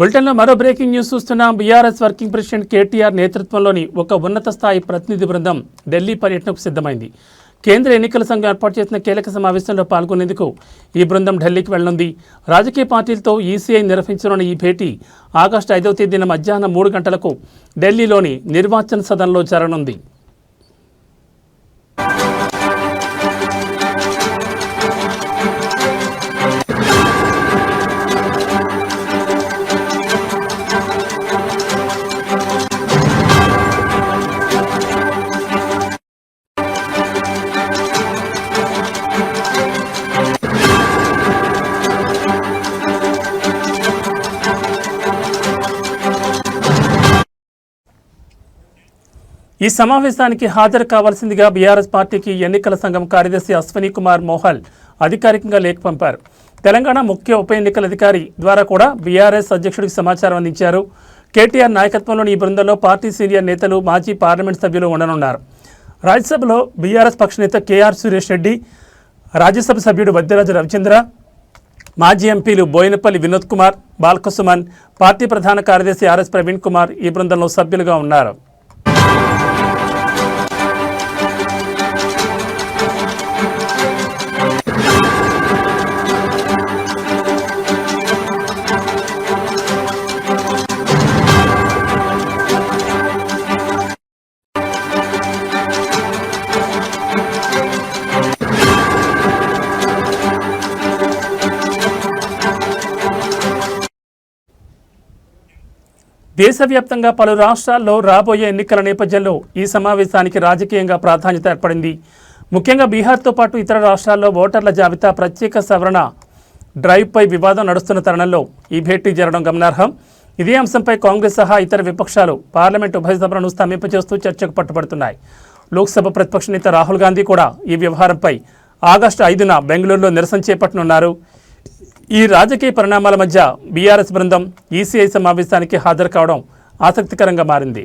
బులెటిన్లో మరో breaking news చూస్తున్నాం. బీఆర్ఎస్ వర్కింగ్ ప్రెసిడెంట్ కేటీఆర్ నేతృత్వంలోని ఒక ఉన్నత స్థాయి ప్రతినిధి బృందం ఢిల్లీ పర్యటనకు సిద్ధమైంది. కేంద్ర ఎన్నికల సంఘం ఏర్పాటు చేసిన కీలక సమావేశంలో పాల్గొనేందుకు ఈ బృందం ఢిల్లీకి వెళ్ళనుంది. రాజకీయ పార్టీలతో ఈసీఐ నిర్వహించనున్న ఈ భేటీ ఆగస్టు ఐదవ తేదీన మధ్యాహ్నం మూడు గంటలకు ఢిల్లీలోని నిర్వాచన సదన్లో జరగనుంది. ఈ సమావేశానికి హాజరు కావాల్సిందిగా బీఆర్ఎస్ పార్టీకి ఎన్నికల సంఘం కార్యదర్శి అశ్వనీ కుమార్ మోహల్ అధికారికంగా లేఖ పంపారు. తెలంగాణ ముఖ్య ఉప ఎన్నికల అధికారి ద్వారా కూడా బీఆర్ఎస్ అధ్యక్షుడికి సమాచారం అందించారు. కేటీఆర్ నాయకత్వంలోని ఈ బృందంలో పార్టీ సీనియర్ నేతలు మాజీ పార్లమెంట్ సభ్యులు ఉండనున్నారు. రాజ్యసభలో బీఆర్ఎస్ పక్ష నేత కేఆర్ సురేష్ రెడ్డి రాజ్యసభ సభ్యుడు వద్యరాజు రవిచంద్ర మాజీ ఎంపీలు బోయినపల్లి వినోద్ కుమార్ బాల్కసుమన్ పార్టీ ప్రధాన కార్యదర్శి ఆర్ఎస్ ప్రవీణ్ కుమార్ ఈ బృందంలో సభ్యులుగా ఉన్నారు. దేశవ్యాప్తంగా పలు రాష్ట్రాల్లో రాబోయే ఎన్నికల నేపథ్యంలో ఈ సమావేశానికి రాజకీయంగా ప్రాధాన్యత ఏర్పడింది. ముఖ్యంగా బీహార్తో పాటు ఇతర రాష్ట్రాల్లో ఓటర్ల జాబితా ప్రత్యేక సవరణ డ్రైవ్పై వివాదం నడుస్తున్న తరుణంలో ఈ భేటీ జరగడం గమనార్హం. ఇదే అంశంపై కాంగ్రెస్ సహా ఇతర విపక్షాలు పార్లమెంటు ఉభయ సభలను స్తంభింపచేస్తూ చర్చకు పట్టుబడుతున్నాయి. లోక్సభ ప్రతిపక్ష నేత రాహుల్ గాంధీ కూడా ఈ వ్యవహారంపై ఆగస్టు ఐదున బెంగళూరులో నిరసన చేపట్టనున్నారు. ఈ రాజకీయ పరిణామాల మధ్య బీఆర్ఎస్ బృందం ఈసీఐ సమావేశానికి హాజరు కావడం ఆసక్తికరంగా మారింది.